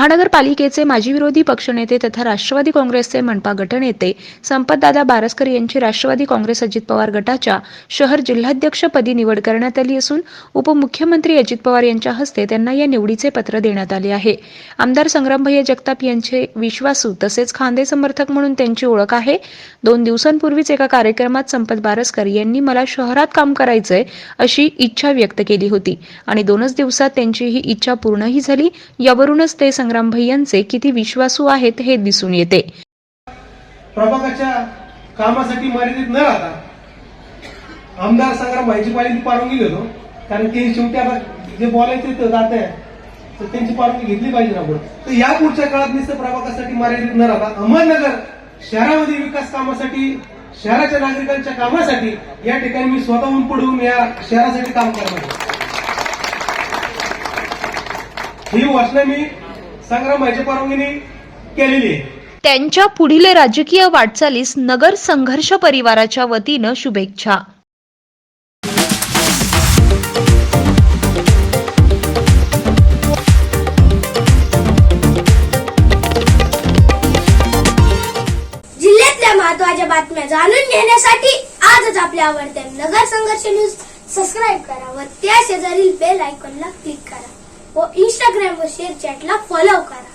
महानगरपालिकेचे माजी विरोधी पक्षनेते तथा राष्ट्रवादी काँग्रेसचे मनपा गटनेते संपतदादा बारस्कर यांची राष्ट्रवादी काँग्रेस अजित पवार गटाच्या शहर जिल्हाध्यक्षपदी निवड करण्यात आली असून उपमुख्यमंत्री अजित पवार यांच्या हस्ते त्यांना या निवडीचे पत्र देण्यात आले आहे. आमदार संग्रामभैया जगताप यांचे विश्वासू तसेच खांदे समर्थक म्हणून त्यांची ओळख आहे. दोन दिवसांपूर्वीच एका कार्यक्रमात संपत बारस्कर यांनी मला शहरात काम करायचंय अशी इच्छा व्यक्त केली होती आणि दोनच दिवसात त्यांची ही इच्छा पूर्णही झाली. यावरूनच ते संग्राम भैयांचे किती विश्वासू आहेत हे दिसून येते. प्रभागाच्या कामासाठी मर्यादित न राहता आमदार संग्राम भाईची पाळी परवानगी घेतो. कारण ते शेवटी आता जे बोलायचे ते जात आहे तर त्यांची परवानगी घेतली पाहिजे ना पुढे. तर या पुढच्या काळात निस्त प्रभागासाठी मर्यादित न राहता अहमदनगर शहरामध्ये विकास कामासाठी शहराच्या नागरिकांच्या कामासाठी या ठिकाणी मी स्वतःहून पुढून या शहरासाठी काम करणार ही वाचना मी संग्राम भाईच्या परवानगीने केलेली आहे. त्यांच्या पुढील राजकीय वाटचालीस नगर संघर्ष परिवाराच्या वतीनं शुभेच्छा. जिल्ह्यातल्या महत्त्वाच्या बातम्या जाणून घेण्यासाठी आजच आपल्या आवडत्या नगर संघर्ष न्यूज सबस्क्राईब करा व त्या शेजारील बेल आयकॉनला क्लिक करा. व इंस्टाग्राम व शेअर चॅटला फॉलो करा